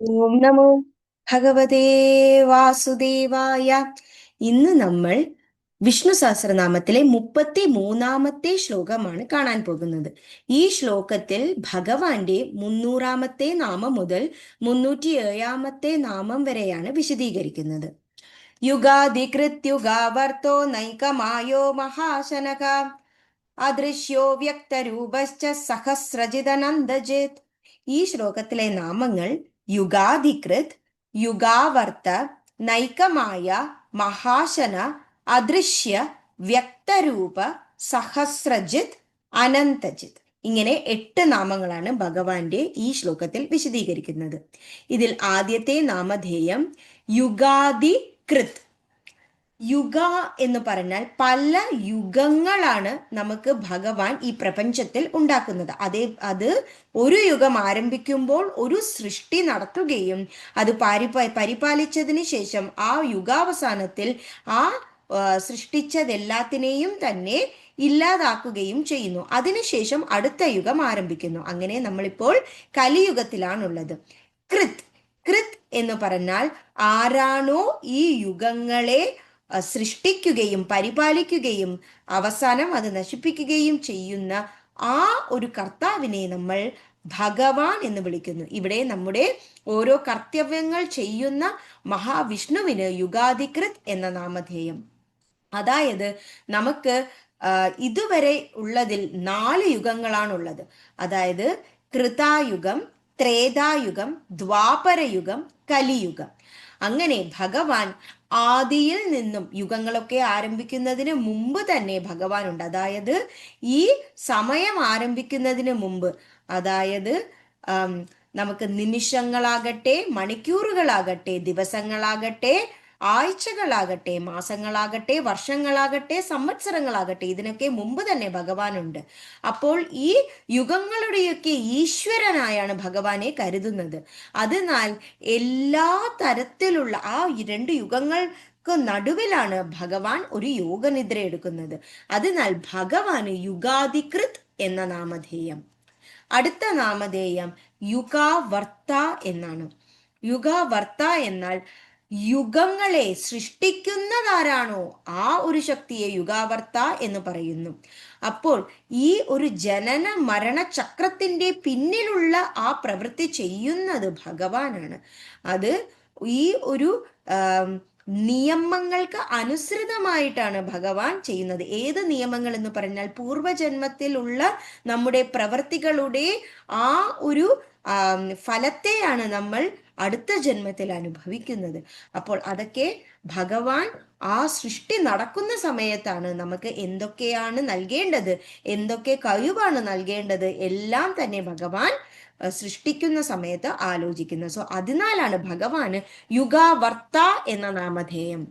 ഓം നമോ ഭഗവതേ വാസുദേവായ. ഇന്ന് നമ്മൾ വിഷ്ണു സഹസ്രനാമത്തിലെ മുപ്പത്തി മൂന്നാമത്തെ ശ്ലോകമാണ് കാണാൻ പോകുന്നത്. ഈ ശ്ലോകത്തിൽ ഭഗവാന്റെ മുന്നൂറാമത്തെ നാമം മുതൽ മുന്നൂറ്റി ഏഴാമത്തെ നാമം വരെയാണ് വിശദീകരിക്കുന്നത്. യുഗാധികൃത്യുഗാവർത്തോ നൈകമായോ മഹാശനക. അദൃശ്യോ വ്യക്തരൂപശ്ച സഹസ്രജിതനന്ദജിത്. ഈ ശ്ലോകത്തിലെ നാമങ്ങൾ യുഗാധികൃത് യുഗാവർത്ത നൈകമായ മഹാശന അദൃശ്യ വ്യക്തരൂപ സഹസ്രജിത് അനന്തജിത്. ഇങ്ങനെ എട്ട് നാമങ്ങളാണ് ഭഗവാന്റെ ഈ ശ്ലോകത്തിൽ വിശദീകരിക്കുന്നത്. ഇതിൽ ആദ്യത്തെ നാമധേയം യുഗാധികൃത്. യുഗ എന്ന് പറഞ്ഞാൽ പല യുഗങ്ങളാണ് നമുക്ക് ഭഗവാൻ ഈ പ്രപഞ്ചത്തിൽ ഉണ്ടാക്കുന്നത്. അതേ അത് ഒരു യുഗം ആരംഭിക്കുമ്പോൾ ഒരു സൃഷ്ടി നടത്തുകയും അത് പരിപാ പരിപാലിച്ചതിന് ശേഷം ആ യുഗാവസാനത്തിൽ ആ സൃഷ്ടിച്ചതെല്ലാത്തിനെയും തന്നെ ഇല്ലാതാക്കുകയും ചെയ്യുന്നു. അതിനുശേഷം അടുത്ത യുഗം ആരംഭിക്കുന്നു. അങ്ങനെ നമ്മളിപ്പോൾ കലിയുഗത്തിലാണുള്ളത്. കൃത് കൃത് എന്ന് പറഞ്ഞാൽ ആരാണോ ഈ യുഗങ്ങളെ സൃഷ്ടിക്കുകയും പരിപാലിക്കുകയും അവസാനം അത് നശിപ്പിക്കുകയും ചെയ്യുന്ന ആ ഒരു കർത്താവിനെ നമ്മൾ ഭഗവാൻ എന്ന് വിളിക്കുന്നു. ഇവിടെ നമ്മുടെ ഓരോ കർത്തവ്യങ്ങൾ ചെയ്യുന്ന മഹാവിഷ്ണുവിന് യുഗാധികൃത് എന്ന നാമധേയം. അതായത് നമുക്ക് ഇതുവരെ ഉള്ളതിൽ നാല് യുഗങ്ങളാണുള്ളത്. അതായത് കൃതായുഗം ത്രേതായുഗം ദ്വാപരയുഗം കലിയുഗം. അങ്ങനെ ഭഗവാൻ ആദിയിൽ നിന്നും യുഗങ്ങളൊക്കെ ആരംഭിക്കുന്നതിന് മുമ്പ് തന്നെ ഭഗവാനുണ്ട്. അതായത് ഈ സമയം ആരംഭിക്കുന്നതിന് മുമ്പ് അതായത് നമുക്ക് നിമിഷങ്ങളാകട്ടെ മണിക്കൂറുകളാകട്ടെ ദിവസങ്ങളാകട്ടെ ആഴ്ചകളാകട്ടെ മാസങ്ങളാകട്ടെ വർഷങ്ങളാകട്ടെ സംവത്സരങ്ങളാകട്ടെ ഇതിനൊക്കെ മുമ്പ് തന്നെ ഭഗവാനുണ്ട്. അപ്പോൾ ഈ യുഗങ്ങളുടെയൊക്കെ ഈശ്വരനായാണ് ഭഗവാനെ കരുതുന്നത്. അതിനാൽ എല്ലാ തരത്തിലുള്ള ആ രണ്ട് യുഗങ്ങൾ നടുവിലാണ് ഭഗവാൻ ഒരു യോഗനിദ്ര എടുക്കുന്നത്. അതിനാൽ ഭഗവാന് യുഗാധികൃത് എന്ന നാമധേയം. അടുത്ത നാമധേയം യുഗാവർത്ത എന്നാണ്. യുഗാവർത്ത എന്നാൽ യുഗങ്ങളെ സൃഷ്ടിക്കുന്നതാരാണോ ആ ഒരു ശക്തിയെ യുഗാവർത്ത എന്ന് പറയുന്നു. അപ്പോൾ ഈ ഒരു ജനന മരണ ചക്രത്തിന്റെ പിന്നിലുള്ള ആ പ്രവൃത്തി ചെയ്യുന്നത് ഭഗവാനാണ്. അത് ഈ ഒരു നിയമങ്ങൾക്ക് അനുസൃതമായിട്ടാണ് ഭഗവാൻ ചെയ്യുന്നത്. ഏത് നിയമങ്ങൾ എന്ന് പറഞ്ഞാൽ പൂർവജന്മത്തിലുള്ള നമ്മുടെ പ്രവൃത്തികളുടെ ആ ഒരു ഫലത്തെയാണ് നമ്മൾ അടുത്ത ജന്മത്തിൽ അനുഭവിക്കുന്നത്. അപ്പോൾ അതൊക്കെ ഭഗവാൻ ആ സൃഷ്ടി നടക്കുന്ന സമയത്താണ് നമുക്ക് എന്തൊക്കെയാണ് നൽകേണ്ടത് എന്തൊക്കെ കഴിവാണ് നൽകേണ്ടത് എല്ലാം തന്നെ ഭഗവാൻ സൃഷ്ടിക്കുന്ന സമയത്ത് ആലോചിക്കുന്നത്. സോ അതിനാലാണ് ഭഗവാന് യുഗാവർത്ത എന്ന നാമധേയം.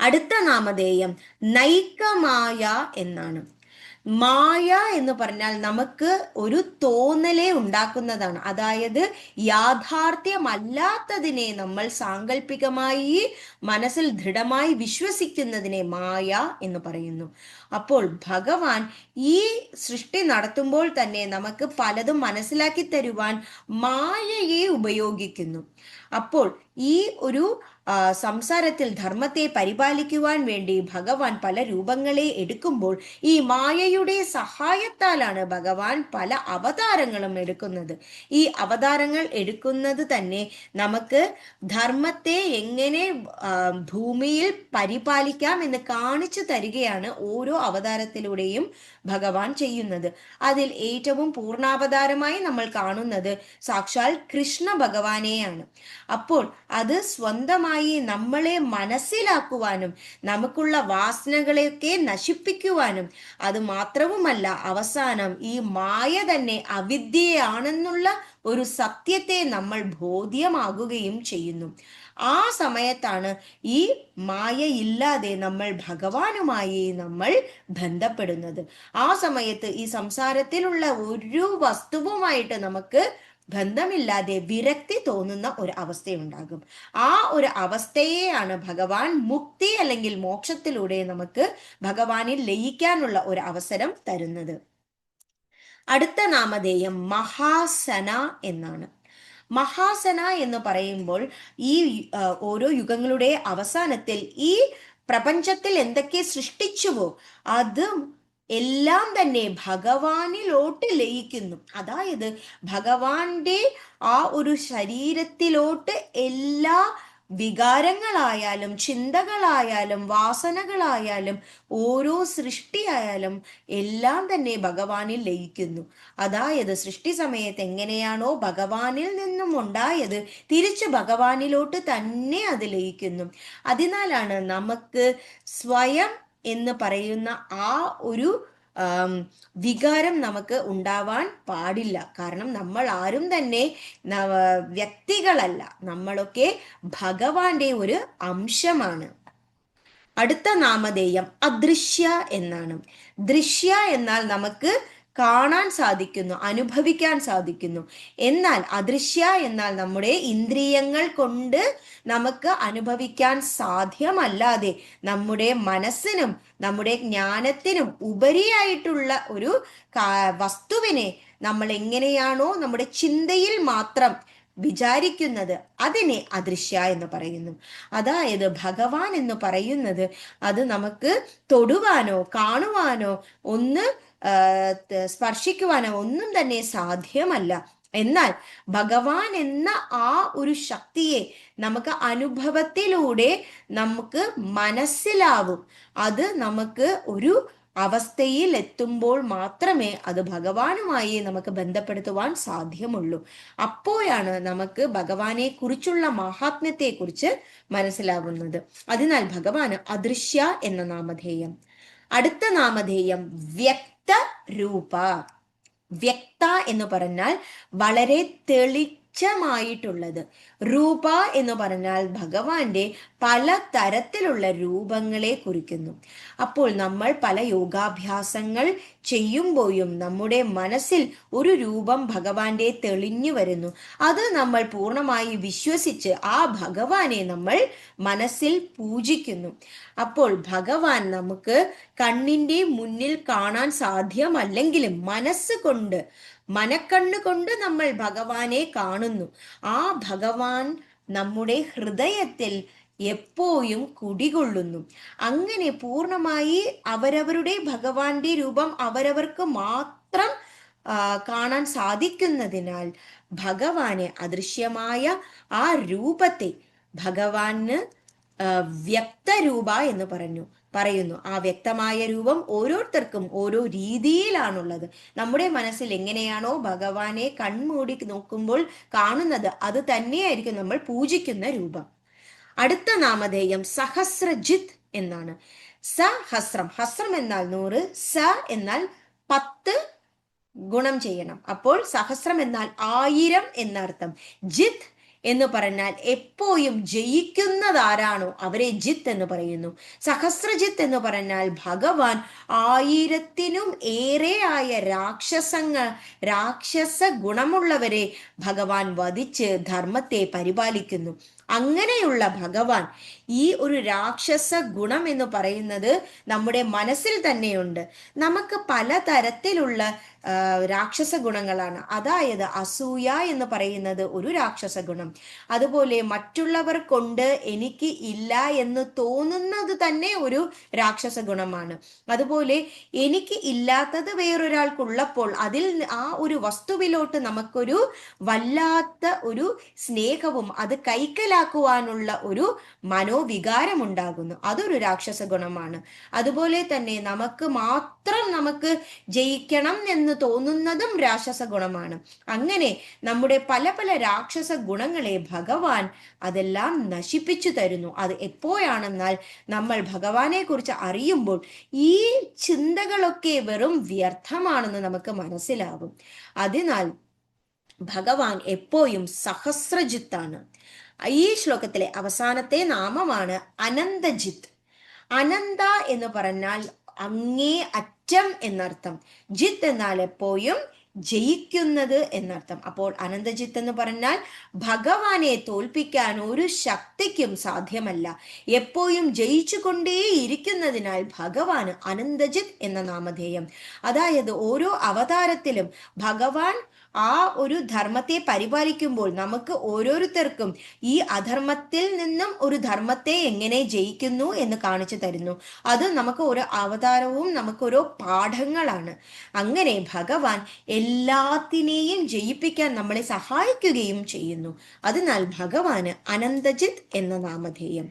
അടുത്ത നാമധേയം നൈകമായ എന്നാണ്. മായ എന്ന് പറഞ്ഞാൽ നമുക്ക് ഒരു തോന്നലെ ഉണ്ടാക്കുന്നതാണ്. അതായത് യാഥാർത്ഥ്യമല്ലാത്തതിനെ നമ്മൾ സാങ്കല്പികമായി മനസ്സിൽ ദൃഢമായി വിശ്വസിക്കുന്നതിനെ മായ എന്ന് പറയുന്നു. അപ്പോൾ ഭഗവാൻ ഈ സൃഷ്ടി നടത്തുമ്പോൾ തന്നെ നമുക്ക് പലതും മനസ്സിലാക്കി തരുവാൻ മായയെ ഉപയോഗിക്കുന്നു. അപ്പോൾ ഈ ഒരു സംസാരത്തിൽ ധർമ്മത്തെ പരിപാലിക്കുവാൻ വേണ്ടി ഭഗവാൻ പല രൂപങ്ങളെ എടുക്കുമ്പോൾ ഈ മായയുടെ സഹായത്താലാണ് ഭഗവാൻ പല അവതാരങ്ങളും എടുക്കുന്നത്. ഈ അവതാരങ്ങൾ എടുക്കുന്നത് തന്നെ നമുക്ക് ധർമ്മത്തെ എങ്ങനെ ഭൂമിയിൽ പരിപാലിക്കാം എന്ന് കാണിച്ചു തരികയാണ് ഓരോ അവതാരത്തിലൂടെയും ഭഗവാൻ ചെയ്യുന്നത്. അതിൽ ഏറ്റവും പൂർണാവതാരമായി നമ്മൾ കാണുന്നത് സാക്ഷാൽ കൃഷ്ണ ഭഗവാനെയാണ്. അപ്പോൾ അത് സ്വന്തമായി നമ്മളെ മനസ്സിലാക്കുവാനും നമുക്കുള്ള വാസനകളെയൊക്കെ നശിപ്പിക്കുവാനും അത് മാത്രവുമല്ല അവസാനം ഈ മായ തന്നെ അവിദ്യയാണെന്നുള്ള ഒരു സത്യത്തെ നമ്മൾ ബോധ്യമാകുകയും ചെയ്യുന്നു. ആ സമയത്താണ് ഈ മായയില്ലാതെ നമ്മൾ ഭഗവാനുമായി നമ്മൾ ബന്ധപ്പെടുന്നത്. ആ സമയത്ത് ഈ സംസാരത്തിലുള്ള ഒരു വസ്തുവുമായിട്ട് നമുക്ക് ബന്ധമില്ലാതെ വിരക്തി തോന്നുന്ന ഒരു അവസ്ഥയുണ്ടാകും. ആ ഒരു അവസ്ഥയെയാണ് ഭഗവാൻ മുക്തി അല്ലെങ്കിൽ മോക്ഷത്തിലൂടെ നമുക്ക് ഭഗവാനിൽ ലയിക്കാനുള്ള ഒരു അവസരം തരുന്നത്. അടുത്ത നാമധേയം മഹാസന എന്നാണ്. മഹാസന എന്ന് പറയുമ്പോൾ ഈ ഓരോ യുഗങ്ങളുടെ അവസാനത്തിൽ ഈ പ്രപഞ്ചത്തിൽ എന്തൊക്കെ സൃഷ്ടിച്ചുവോ അത് എല്ലാം തന്നെ ഭഗവാനിലോട്ട് ലയിക്കുന്നു. അതായത് ഭഗവാന്റെ ആ ഒരു ശരീരത്തിലോട്ട് എല്ലാ വികാരങ്ങളായാലും ചിന്തകളായാലും വാസനകളായാലും ഓരോ സൃഷ്ടിയായാലും എല്ലാം തന്നെ ഭഗവാനിൽ ലയിക്കുന്നു. അതായത് സൃഷ്ടി സമയത്ത് എങ്ങനെയാണോ ഭഗവാനിൽ നിന്നും ഉണ്ടായത് തിരിച്ച് ഭഗവാനിലോട്ട് തന്നെ അത് ലയിക്കുന്നു. അതിനാലാണ് നമുക്ക് സ്വയം എന്ന് പറയുന്ന ആ ഒരു വികാരം നമുക്ക് ഉണ്ടാവാൻ പാടില്ല. കാരണം നമ്മൾ ആരും തന്നെ വ്യക്തികളല്ല. നമ്മളൊക്കെ ഭഗവാന്റെ ഒരു അംശമാണ്. അടുത്ത നാമധേയം അദൃശ്യ എന്നാണ്. ദൃശ്യ എന്നാൽ നമുക്ക് കാണാൻ സാധിക്കുന്നു അനുഭവിക്കാൻ സാധിക്കുന്നു. എന്നാൽ അദൃശ്യ എന്നാൽ നമ്മുടെ ഇന്ദ്രിയങ്ങൾ കൊണ്ട് നമുക്ക് അനുഭവിക്കാൻ സാധ്യമല്ലാതെ നമ്മുടെ മനസ്സിനും നമ്മുടെ ജ്ഞാനത്തിനും ഉപരിയായിട്ടുള്ള ഒരു വസ്തുവിനെ നമ്മൾ എങ്ങനെയാണോ നമ്മുടെ ചിന്തയിൽ മാത്രം വിചാരിക്കുന്നത് അതിനെ അദൃശ്യ എന്ന് പറയുന്നു. അതായത് ഭഗവാൻ എന്ന് പറയുന്നത് അത് നമുക്ക് തൊടുവാനോ കാണുവാനോ ഒന്ന് സ്പർശിക്കുവാനോ ഒന്നും തന്നെ സാധ്യമല്ല. എന്നാൽ ഭഗവാൻ എന്ന ആ ഒരു ശക്തിയെ നമുക്ക് അനുഭവത്തിലൂടെ നമുക്ക് മനസ്സിലാവും. അത് നമുക്ക് ഒരു അവസ്ഥയിൽ എത്തുമ്പോൾ മാത്രമേ അത് ഭഗവാനുമായി നമുക്ക് ബന്ധപ്പെടുത്തുവാൻ സാധ്യമുള്ളൂ. അപ്പോഴാണ് നമുക്ക് ഭഗവാനെ കുറിച്ചുള്ള മഹാത്മ്യത്തെ കുറിച്ച് മനസ്സിലാവുന്നത്. അതിനാൽ ഭഗവാന് അദൃശ്യ എന്ന നാമധേയം. അടുത്ത നാമധേയം വ്യക്ത രൂപ വ്യക്ത എന്ന് പറഞ്ഞാൽ വളരെ തെളിച്ചമായിട്ടുള്ളത്. രൂപ എന്ന് പറഞ്ഞാൽ ഭഗവാന്റെ പല തരത്തിലുള്ള രൂപങ്ങളെ കുറിക്കുന്നു. അപ്പോൾ നമ്മൾ പല യോഗാഭ്യാസങ്ങൾ ചെയ്യുമ്പോഴും നമ്മുടെ മനസ്സിൽ ഒരു രൂപം ഭഗവാന്റെ തെളിഞ്ഞു വരുന്നു. അത് നമ്മൾ പൂർണമായി വിശ്വസിച്ച് ആ ഭഗവാനെ നമ്മൾ മനസ്സിൽ പൂജിക്കുന്നു. അപ്പോൾ ഭഗവാൻ നമുക്ക് കണ്ണിന്റെ മുന്നിൽ കാണാൻ സാധ്യമല്ലെങ്കിലും മനസ്സ് കൊണ്ട് മനക്കണ്ണു കൊണ്ട് നമ്മൾ ഭഗവാനെ കാണുന്നു. ആ ഭഗവാൻ നമ്മുടെ ഹൃദയത്തിൽ എപ്പോഴും കുടികൊള്ളുന്നു. അങ്ങനെ പൂർണമായി അവരവരുടെ ഭഗവാന്റെ രൂപം അവരവർക്ക് മാത്രം കാണാൻ സാധിക്കുന്നതിനാൽ ഭഗവാനെ അദൃശ്യമായ ആ രൂപത്തെ ഭഗവാന് വ്യക്തരൂപ എന്ന് പറഞ്ഞു പറയുന്നു. ആ വ്യക്തമായ രൂപം ഓരോരുത്തർക്കും ഓരോ രീതിയിലാണുള്ളത്. നമ്മുടെ മനസ്സിൽ എങ്ങനെയാണോ ഭഗവാനെ കൺമൂടി നോക്കുമ്പോൾ കാണുന്നത് അത് തന്നെയായിരിക്കും നമ്മൾ പൂജിക്കുന്ന രൂപം. അടുത്ത നാമധേയം സഹസ്രജിത്ത് എന്നാണ്. സ ഹസ്രം. ഹസ്രം എന്നാൽ നൂറ് സ എന്നാൽ പത്ത് ഗുണം ചെയ്യണം. അപ്പോൾ സഹസ്രം എന്നാൽ ആയിരം എന്നർത്ഥം. ജിത്ത് എന്ന് പറഞ്ഞാൽ എപ്പോഴും ജയിക്കുന്നതാരാണോ അവരെ ജിത്ത് എന്ന് പറയുന്നു. സഹസ്രജിത്ത് എന്ന് പറഞ്ഞാൽ ഭഗവാൻ ആയിരത്തിനും ഏറെ ആയ രാക്ഷസങ്ങൾ രാക്ഷസ ഗുണമുള്ളവരെ ഭഗവാൻ വധിച്ച് ധർമ്മത്തെ പരിപാലിക്കുന്നു. അങ്ങനെയുള്ള ഭഗവാൻ ഈ ഒരു രാക്ഷസ ഗുണം എന്ന് പറയുന്നത് നമ്മുടെ മനസ്സിൽ തന്നെയുണ്ട്. നമുക്ക് പലതരത്തിലുള്ള തരത്തിലുള്ള രാക്ഷസ ഗുണങ്ങളാണ്. അതായത് അസൂയ എന്ന് പറയുന്നത് ഒരു രാക്ഷസ ഗുണം. അതുപോലെ മറ്റുള്ളവർ കൊണ്ട് എനിക്ക് ഇല്ല എന്ന് തോന്നുന്നത് തന്നെ ഒരു രാക്ഷസ ഗുണമാണ്. അതുപോലെ എനിക്ക് ഇല്ലാത്തത് വേറൊരാൾക്കുള്ളപ്പോൾ അതിൽ ആ ഒരു വസ്തുവിലോട്ട് നമുക്കൊരു വല്ലാത്ത ഒരു സ്നേഹവും അത് കൈക്കലാക്കുവാനുള്ള ഒരു മനോവികാരം ഉണ്ടാകുന്നു അതൊരു രാക്ഷസ ഗുണമാണ്. അതുപോലെ തന്നെ നമുക്ക് മാത്രം നമുക്ക് ജയിക്കണം എന്ന് തോന്നുന്നതും രാക്ഷസ ഗുണമാണ്. അങ്ങനെ നമ്മുടെ പല പല രാക്ഷസ ഗുണങ്ങളെ ഭഗവാൻ അതെല്ലാം നശിപ്പിച്ചു തരുന്നു. അത് എപ്പോഴാണെന്നാൽ നമ്മൾ ഭഗവാനെ കുറിച്ച് അറിയുമ്പോൾ ഈ ചിന്തകളൊക്കെ വെറും വ്യർത്ഥമാണെന്ന് നമുക്ക് മനസ്സിലാവും. അതിനാൽ ഭഗവാൻ എപ്പോഴും സഹസ്രജിത്താണ്. ഈ ശ്ലോകത്തിലെ അവസാനത്തെ നാമമാണ് അനന്തജിത്ത് അനന്ത എന്ന് പറഞ്ഞാൽ അങ്ങേ അറ്റം എന്നർത്ഥം. ജിത്ത് എന്നാൽ എപ്പോഴും ജയിക്കുന്നത് എന്നർത്ഥം. അപ്പോൾ അനന്തജിത്ത് എന്ന് പറഞ്ഞാൽ ഭഗവാനെ തോൽപ്പിക്കാൻ ഒരു ശക്തിക്കും സാധ്യമല്ല. എപ്പോഴും ജയിച്ചുകൊണ്ടേ ഇരിക്കുന്നതിനാൽ ഭഗവാന് അനന്തജിത്ത് എന്ന നാമധേയം. അതായത് ഓരോ അവതാരത്തിലും ഭഗവാൻ ആ ഒരു ധർമ്മത്തെ പരിപാലിക്കുമ്പോൾ നമുക്ക് ഓരോരുത്തർക്കും ഈ അധർമ്മത്തിൽ നിന്നും ഒരു ധർമ്മത്തെ എങ്ങനെ ജയിക്കുന്നു എന്ന് കാണിച്ചു തരുന്നു. അത് നമുക്ക് ഒരു അവതാരവും നമുക്ക് ഓരോ പാഠങ്ങളാണ്. അങ്ങനെ ഭഗവാൻ എല്ലാത്തിനെയും ജയിപ്പിക്കാൻ നമ്മളെ സഹായിക്കുകയും ചെയ്യുന്നു. അതിനാൽ ഭഗവാന് അനന്തജിത് എന്ന നാമധേയം.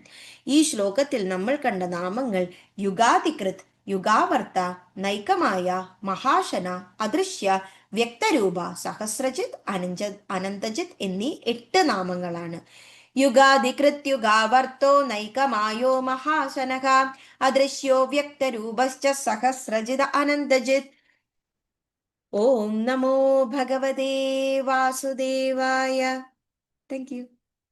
ഈ ശ്ലോകത്തിൽ നമ്മൾ കണ്ട നാമങ്ങൾ യുഗാതികൃത് യുഗാവർത്ത നൈകമായ മഹാശന അദൃശ്യ വ്യക്തരൂപ സഹസ്രജിത് അനഞ്ച അനന്തജിത് എന്നീ എട്ട് നാമങ്ങളാണ്. യുഗാദി കൃത്യുഗാവർത്തോ നൈകമായോ മഹാശനക അദൃശ്യോ വ്യക്തരൂപശ്ച സഹസ്രജിത അനന്തജിത് ഓം നമോ ഭഗവതേ വാസുദേവായ. Thank you